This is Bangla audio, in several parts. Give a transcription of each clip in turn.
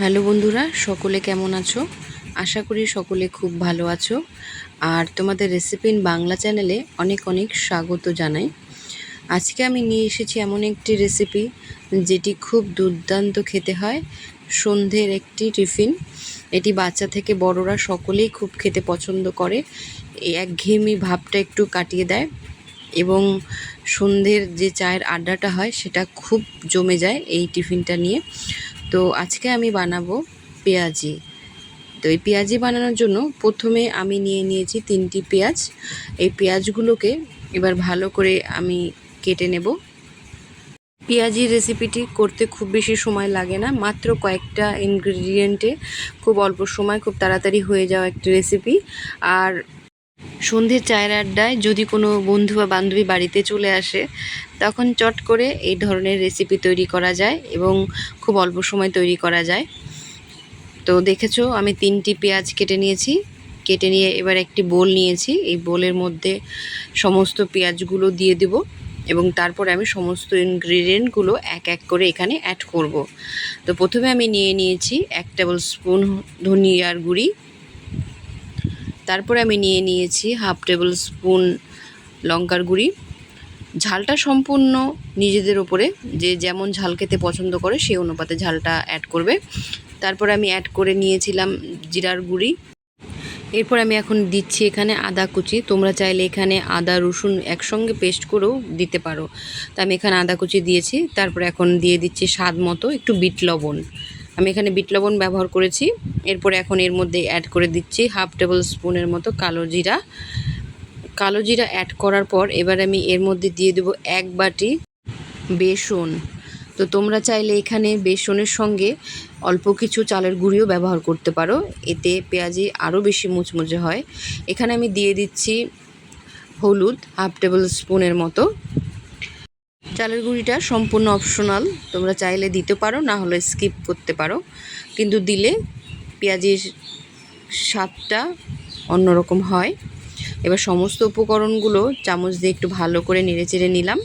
হ্যালো বন্ধুরা, সকলে কেমন আছো? আশা করি সকলে খুব ভালো আছো। আর তোমাদের রেসিপি ইন বাংলা চ্যানেলে অনেক অনেক স্বাগত জানাই। আজকে আমি নিয়ে এসেছি এমন একটি রেসিপি যেটি খুব দুর্দান্ত খেতে হয়। সন্ধ্যের একটি টিফিন। এটি বাচ্চা থেকে বড়রা সকলেই খুব খেতে পছন্দ করে। একঘেয়েমি ভাবটা একটু কাটিয়ে দেয় এবং সন্ধ্যের যে চায়ের আড্ডাটা হয় সেটা খুব জমে যায় এই টিফিনটা নিয়ে। তো আজকে আমি বানাবো পেঁয়াজি। তো এই পেঁয়াজি বানানোর জন্য প্রথমে আমি নিয়ে নিয়েছি তিনটি পেঁয়াজ। এই পেঁয়াজগুলোকে এবার ভালো করে আমি কেটে নেব। পেঁয়াজি রেসিপিটি করতে খুব বেশি সময় লাগে না, মাত্র কয়েকটা ইনগ্রিডিয়েন্টে খুব অল্প সময়, খুব তাড়াতাড়ি হয়ে যাওয়া একটি রেসিপি। আর সন্ধ্যের চায়ের আড্ডায় যদি কোনো বন্ধু বা বান্ধবী বাড়িতে চলে আসে, তখন চট করে এই ধরনের রেসিপি তৈরি করা যায় এবং খুব অল্প সময় তৈরি করা যায়। তো দেখেছ, আমি তিনটি পেঁয়াজ কেটে নিয়েছি। কেটে নিয়ে এবার একটি বোল নিয়েছি। এই বোলের মধ্যে সমস্ত পেঁয়াজগুলো দিয়ে দেব এবং তারপরে আমি সমস্ত ইনগ্রিডিয়েন্টগুলো এক এক করে এখানে অ্যাড করব। তো প্রথমে আমি নিয়ে নিয়েছি এক টেবিল স্পুন ধনিয়ার গুঁড়ি তারপরে আমি নিয়ে নিয়েছি হাফ টেবিল স্পুন লঙ্কার গুঁড়ি। ঝালটা সম্পূর্ণ নিজেদের ওপরে, যে যেমন ঝাল খেতে পছন্দ করে সেই অনুপাতে ঝালটা অ্যাড করবে। তারপর আমি অ্যাড করে নিয়েছিলাম জিরার গুঁড়ি। এরপর আমি এখন দিচ্ছি এখানে আদা কুচি। তোমরা চাইলে এখানে আদা, রসুন একসঙ্গে পেস্ট করেও দিতে পারো। তা আমি এখানে আদা কুচি দিয়েছি। তারপরে এখন দিয়ে দিচ্ছি স্বাদ মতো একটু বিট লবণ। আমি এখানে বিট লবণ ব্যবহার করেছি। এরপরে এখন এর মধ্যে অ্যাড করে দিচ্ছি হাফ টেবিল স্পুনের মতো কালো জিরা। কালো জিরা অ্যাড করার পর এবার আমি এর মধ্যে দিয়ে দেবো এক বাটি বেসন। তো তোমরা চাইলে এখানে বেসনের সঙ্গে অল্প কিছু চালের গুঁড়িও ব্যবহার করতে পারো। এতে পেঁয়াজি আরও বেশি মুচমুচে হয়। এখানে আমি দিয়ে দিচ্ছি হলুদ হাফ টেবিল স্পুনের মতো। চালের গুঁড়িটা সম্পূর্ণ অপশনাল তোমরা চাইলে দিতে পারো, না হলে স্কিপ করতে পারো। কিন্তু দিলে পেঁয়াজের স্বাদটা অন্যরকম হয়। এবার সমস্ত উপকরণগুলো চামচ দিয়ে একটু ভালো করে নেড়ে চেড়ে নিলাম।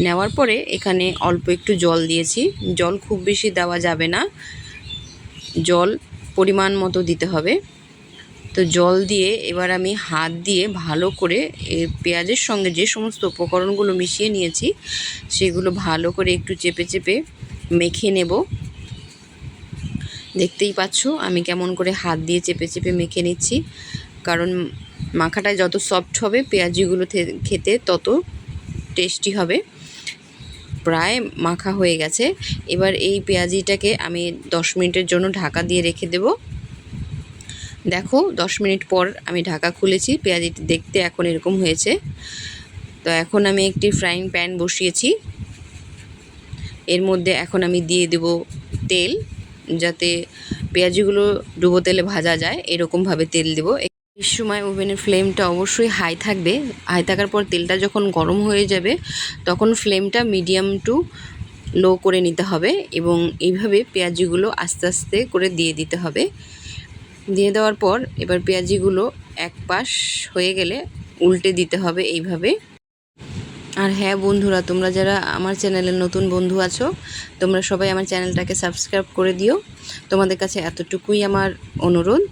নেওয়ার পরে এখানে অল্প একটু জল দিয়েছি। জল খুব বেশি দেওয়া যাবে না। জল পরিমাণ মতো দিতে হবে। তো জল দিয়ে এবার আমি হাত দিয়ে ভালো করে পেঁয়াজের সঙ্গে যে সমস্ত উপকরণগুলো মিশিয়ে নিয়েছি, সেগুলো ভালো করে একটু চেপে চেপে মেখে নেব। দেখতেই পাচ্ছ, আমি কেমন করে হাত দিয়ে চেপে চেপে মেখে নিচ্ছি, কারণ মাখাটা যত সফট হবে পেঁয়াজিগুলো খেতে তত টেস্টি হবে। প্রায় মাখা হয়ে গেছে। এবার এই পেঁয়াজিটাকে আমি দশ মিনিটের জন্য ঢাকা দিয়ে রেখে দেব। দেখো, দশ মিনিট পর আমি ঢাকা খুলেছি পেঁয়াজিটি দেখতে এখন এরকম হয়েছে। তো এখন আমি একটি ফ্রাইং প্যান বসিয়েছি। এর মধ্যে এখন আমি দিয়ে দেব তেল, যাতে পেঁয়াজিগুলো ডুবো তেলে ভাজা যায়, এরকমভাবে তেল দেবো। এই সময় ওভেনের ফ্লেমটা অবশ্যই হাই থাকবে। হাই থাকার পর তেলটা যখন গরম হয়ে যাবে, তখন ফ্লেমটা মিডিয়াম টু লো করে নিতে হবে এবং এইভাবে পেঁয়াজিগুলো আস্তে আস্তে করে দিয়ে দিতে হবে। দিয়ে দেওয়ার পর এবার পেঁয়াজিগুলো এক পাশ হয়ে গেলে উল্টে দিতে হবে এইভাবে। আর হ্যাঁ বন্ধুরা, তোমরা যারা আমার চ্যানেলের নতুন বন্ধু আছো, তোমরা সবাই আমার চ্যানেলটাকে সাবস্ক্রাইব করে দিও। তোমাদের কাছে এতটুকুই আমার অনুরোধ।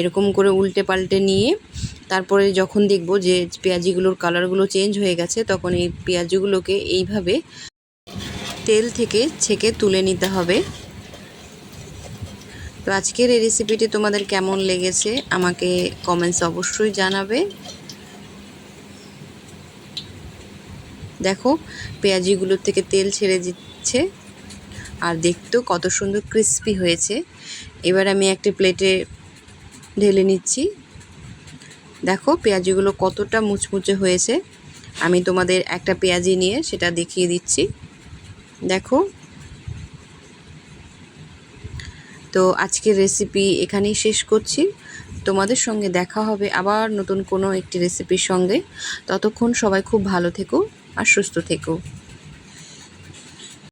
এরকম করে উল্টে পাল্টে নিয়ে তারপরে যখন দেখব যে পেঁয়াজিগুলোর কালারগুলো চেঞ্জ হয়ে গেছে, তখন এই পেঁয়াজিগুলোকে এইভাবে তেল থেকে ছেঁকে তুলে নিতে হবে। তো আজকের এই রেসিপিটি তোমাদের কেমন লেগেছে আমাকে কমেন্টস অবশ্যই জানাবে। দেখো, পেঁয়াজিগুলোর থেকে তেল ছেড়ে দিচ্ছে আর দেখতেও কত সুন্দর ক্রিস্পি হয়েছে। এবার আমি একটি প্লেটে ঢেলে নিচ্ছি। দেখো, পেঁয়াজিগুলো কতটা মুচমুচে হয়েছে। আমি তোমাদের একটা পেঁয়াজি নিয়ে সেটা দেখিয়ে দিচ্ছি। দেখো তো আজকের রেসিপি এখানেই শেষ করছি। তোমাদের সঙ্গে দেখা হবে আবার নতুন কোনো একটি রেসিপির সঙ্গে। ততক্ষণ সবাই খুব ভালো থেকো আর সুস্থ থেকো।